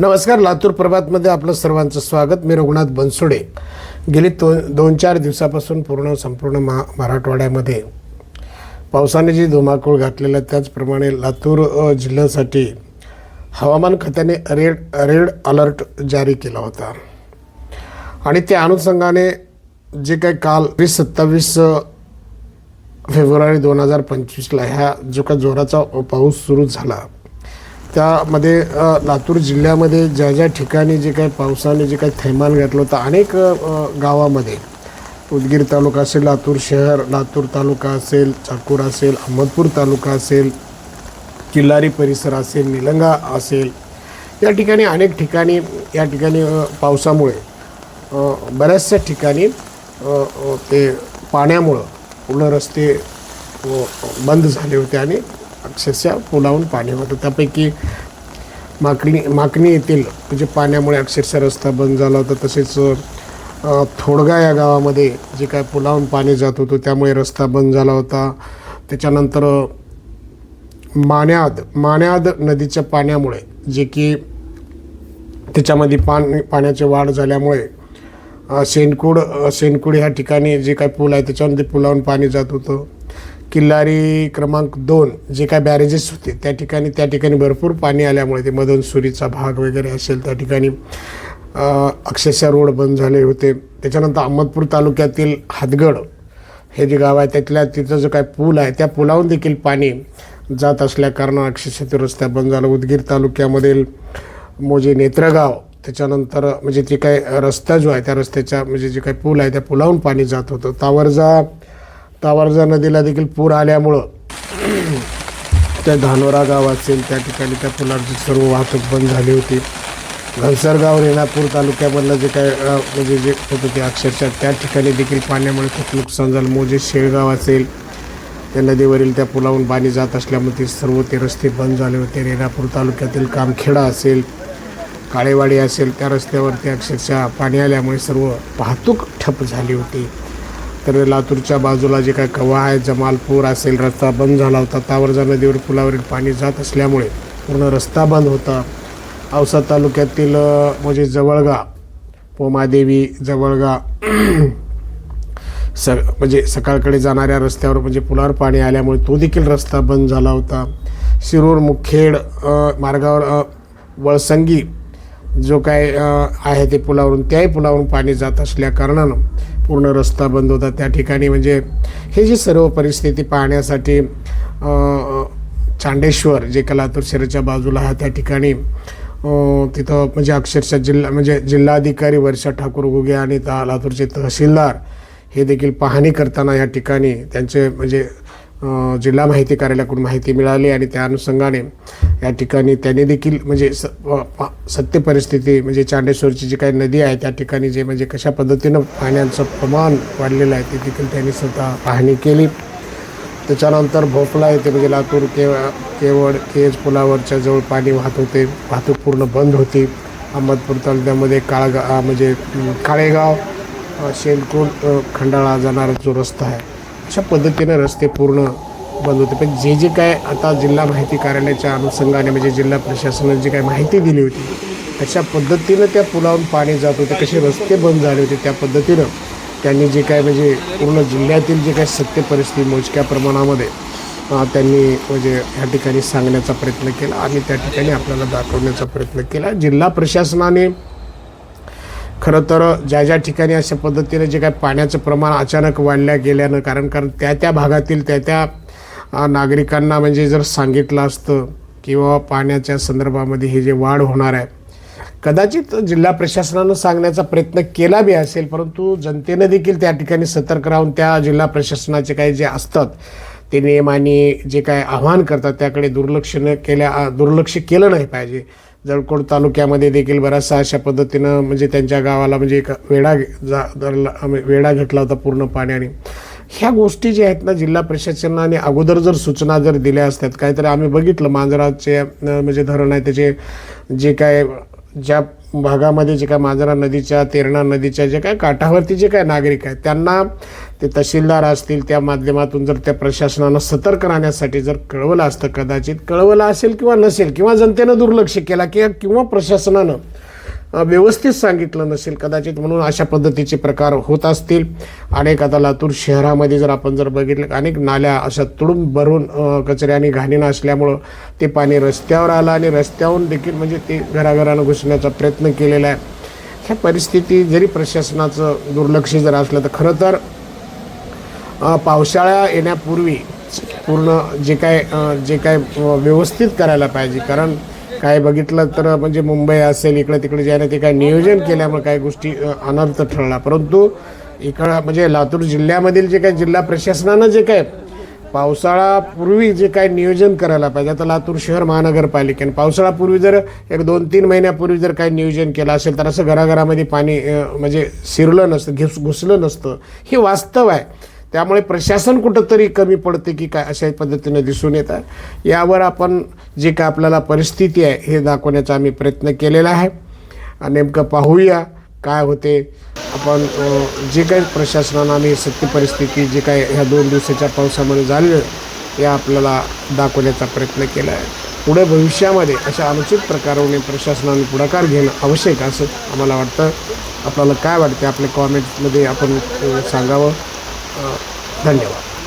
नमस्कार लातूर प्रभातमध्ये आपलं सर्वांचं स्वागत. मी रघुनाथ बनसोडे. गेली दो दोन चार दिवसापासून पूर्ण संपूर्ण महा मराठवाड्यामध्ये पावसाने जी धुमाकूळ घातलेला आहे, त्याचप्रमाणे लातूर जिल्ह्यासाठी हवामान खात्याने रेड रेड अलर्ट जारी केला होता. आणि त्या अनुषंगाने जे काही काल वीस सत्तावीस फेब्रुवारी दोन हजार पंचवीसला ह्या जो का जोराचा पाऊस सुरू झाला त्यामध्ये लातूर जिल्ह्यामध्ये ज्या ज्या ठिकाणी जे काही पावसाने जे काही थैमान घातलं होतं अनेक गावामध्ये. उदगीर तालुका असेल लातूर शहर लातूर तालुका असेल चाकूर असेल अहमदपूर तालुका असेल किल्लारी परिसर असेल निलंगा असेल. या ठिकाणी अनेक ठिकाणी या ठिकाणी पावसामुळे बऱ्याचशा ठिकाणी ते पाण्यामुळं पूर्ण रस्ते बंद झाले होते आणि अक्षरशः फुलावून पाणी होतं त्यापैकी माकणी माकणी येथील म्हणजे पाण्यामुळे अक्षरशः रस्ता बंद झाला होता. तसेच थोडगा या गावामध्ये जे काय पुलावून पाणी जात होतं त्यामुळे रस्ता बंद झाला होता. त्याच्यानंतर मान्याद मान्याद नदीच्या पाण्यामुळे जे की त्याच्यामध्ये पाणी पाण्याची वाढ झाल्यामुळे अ, शेणकूड ह्या ठिकाणी जे काय पूल आहे त्याच्यामध्ये पुलावून पाणी जात होतं. किल्लारी क्रमांक दोन जे काय बॅरेजेस होते त्या ठिकाणी त्या ठिकाणी भरपूर पाणी आल्यामुळे ते मदनसुरीचा भाग वगैरे असेल त्या ठिकाणी अक्षरशः रोड बंद झाले होते. त्याच्यानंतर अहमदपूर तालुक्यातील हातगड हे जे गाव आहे त्यातल्या तिथं जो काय पूल आहे त्या पुलावून देखील पाणी जात असल्याकारणं अक्षरशः ते रस्ता बंद झाला. उदगीर तालुक्यामधील मोजे नेत्रगाव त्याच्यानंतर म्हणजे जे काय रस्ता जो आहे त्या रस्त्याच्या म्हणजे जे काही पूल आहे त्या पुलावून पाणी जात होतं. तावरजा तावरजा नदीला देखील पूर आल्यामुळं त्या धानोरा गाव असेल त्या ठिकाणी त्या पुलाची सर्व वाहतूक बंद झाली होती. घनसरगाव रेणापूर तालुक्यामधलं जे काय म्हणजे जे होतं ते अक्षरशः त्या ठिकाणी देखील पाण्यामुळे खूप नुकसान झालं. मोजे शेळगाव असेल त्या नदीवरील त्या पुलावून पाणी जात असल्यामुळे ते सर्व ते रस्ते बंद झाले होते. रेणापूर तालुक्यातील कामखेडा असेल काळेवाडी असेल त्या रस्त्यावरती अक्षरशः पाणी आल्यामुळे सर्व वाहतूक ठप्प झाली होती. तर लातूरच्या बाजूला जे काय कवा आहे जमालपूर असेल रस्ता बंद झाला होता तावरजा नदीवर पुलावरील पाणी जात असल्यामुळे पूर्ण रस्ता बंद होता. औसा तालुक्यातील म्हणजे जवळगा पोमादेवी जवळगा स म्हणजे सकाळकडे जाणाऱ्या रस्त्यावर म्हणजे पुलावर पाणी आल्यामुळे तो देखील रस्ता बंद झाला होता. शिरूर मुखेड मार्गावर वळसंगी जो काय आहे ते पुलावरून त्याही पुलावरून पाणी जात असल्या कारणानं पूर्ण रस्ता बंद होता त्या ठिकाणी. म्हणजे हे जी सर्व परिस्थिती पाहण्यासाठी चांडेश्वर जे का लातूर शहराच्या बाजूला आहे त्या ठिकाणी तिथं म्हणजे अक्षरशः जिल्हा म्हणजे जिल्हाधिकारी वर्षा ठाकूर घुगे आणि त्या लातूरचे तहसीलदार हे देखील पाहणी करताना या ठिकाणी त्यांचे म्हणजे जिल्हा माहिती कार्यालयाकडून माहिती मिळाली आणि त्या अनुषंगाने या ठिकाणी त्याने देखील म्हणजे स सत्य परिस्थिती म्हणजे चांडेश्वरची जी काही नदी आहे त्या ठिकाणी जे म्हणजे कशा पद्धतीनं पाण्याचं प्रमाण वाढलेलं आहे ते देखील त्यांनी स्वतः पाहणी केली. त्याच्यानंतर भोपळा येथे म्हणजे लातूर केव केवळ केज पुलावरच्या जवळ पाणी वाहत होते. वाहतूक पूर्ण बंद होती. अहमदपूर तालुक्यामध्ये काळगा म्हणजे काळेगाव अ, शेलकोट खंडाळा जाणारा जो रस्ता आहे अशा पद्धतीने रस्ते पूर्ण बंद होते. पण जे जे काय आता जिल्हा माहिती कार्यालयाच्या अनुषंगाने म्हणजे जिल्हा प्रशासनाने जी काय माहिती दिली होती अशा पद्धतीनं त्या पुलावरून पाणी जात होते कसे रस्ते बंद झाले होते त्या पद्धतीनं त्यांनी जे काय म्हणजे पूर्ण जिल्ह्यातील जे काही सत्य परिस्थिती मोजक्या प्रमाणामध्ये त्यांनी म्हणजे ह्या ठिकाणी सांगण्याचा प्रयत्न केला आणि त्या ठिकाणी आपल्याला दाखवण्याचा प्रयत्न केला. जिल्हा प्रशासनाने खरं तर ज्या ज्या ठिकाणी अशा पद्धतीने जे काय पाण्याचं प्रमाण अचानक वाढल्या गेल्यानं कारण कारण त्या त्या भागातील त्या त्या नागरिकांना म्हणजे जर सांगितलं असतं किंवा पाण्याच्या संदर्भामध्ये हे जे वाढ होणार आहे कदाचित जिल्हा प्रशासनानं सांगण्याचा प्रयत्न केला बी असेल परंतु जनतेनं देखील त्या ठिकाणी सतर्क राहून त्या जिल्हा प्रशासनाचे काही जे असतात ते नियमाने जे काय आव्हान करतात त्याकडे दुर्लक्ष न केल्या दुर्लक्ष केलं नाही पाहिजे. जळकोट तालुक्यामध्ये देखील बराचसा अशा पद्धतीनं म्हणजे त्यांच्या गावाला म्हणजे एक वेढा जा वेढा घेतला होता पूर्ण पाण्याने. ह्या गोष्टी ज्या आहेत ना जिल्हा प्रशासनाने अगोदर जर सूचना जर दिल्या असतात काहीतरी आम्ही बघितलं मांजराचे म्हणजे धरण आहे त्याचे जे काय ज्या भागामध्ये जे काय मांजरा नदीच्या तेरणा नदीच्या जे काय काठावरती जे काय नागरिक आहेत त्यांना ते तहसीलदार असतील त्या माध्यमातून जर त्या प्रशासनानं सतर्क राहण्यासाठी जर कळवलं असतं कदाचित कळवलं असेल किंवा नसेल किंवा जनतेनं दुर्लक्ष केला किंवा किंवा प्रशासनानं व्यवस्थित सांगितलं नसेल कदाचित म्हणून अशा पद्धतीचे प्रकार होत असतील. अनेक आता लातूर शहरामध्ये जर आपण जर बघितलं अनेक नाल्या अशा तुडूंब भरून कचऱ्याने घाणीनं असल्यामुळं ते पाणी रस्त्यावर आलं आणि रस्त्याहून देखील म्हणजे ते घराघरानं घुसण्याचा प्रयत्न केलेला आहे. ह्या परिस्थिती जरी प्रशासनाचं दुर्लक्ष जर असलं तर खरं तर पावसाळा येण्यापूर्वी पूर्ण जे काय जे काय व्यवस्थित करायला पाहिजे. कारण काय बघितलं तर म्हणजे मुंबई असेल इकडे तिकडे जे आहे ना ते काय नियोजन केल्यामुळे काही गोष्टी अनर्थ ठरला. परंतु इकडं म्हणजे लातूर जिल्ह्यामधील जे काय जिल्हा प्रशासनानं जे काय पावसाळापूर्वी जे काय नियोजन करायला पाहिजे आता लातूर शहर महानगरपालिकेने पावसाळापूर्वी जर एक दोन तीन महिन्यापूर्वी जर काही नियोजन केलं असेल तर असं घराघरामध्ये पाणी म्हणजे शिरलं नसतं घुस घुसलं नसतं. हे वास्तव आहे. त्यामुळे प्रशासन कुठंतरी कमी पडते की काय अशा पद्धतीनं दिसून येतं आहे यावर आपण जे काय आपल्याला परिस्थिती आहे हे दाखवण्याचा आम्ही प्रयत्न केलेला आहे. आणि नेमकं पाहूया काय होते. आपण जे काही प्रशासनानं आम्ही सत्य परिस्थिती जे काय ह्या दोन दिवसाच्या पावसामुळे झालेलं या आपल्याला दाखवण्याचा प्रयत्न केला आहे. पुढे भविष्यामध्ये अशा अनुचित प्रकाराने प्रशासनाने पुढाकार घेणं आवश्यक असं आम्हाला वाटतं. आपल्याला काय वाटते आपल्या कॉमेंटमध्ये आपण सांगावं. ダミアは？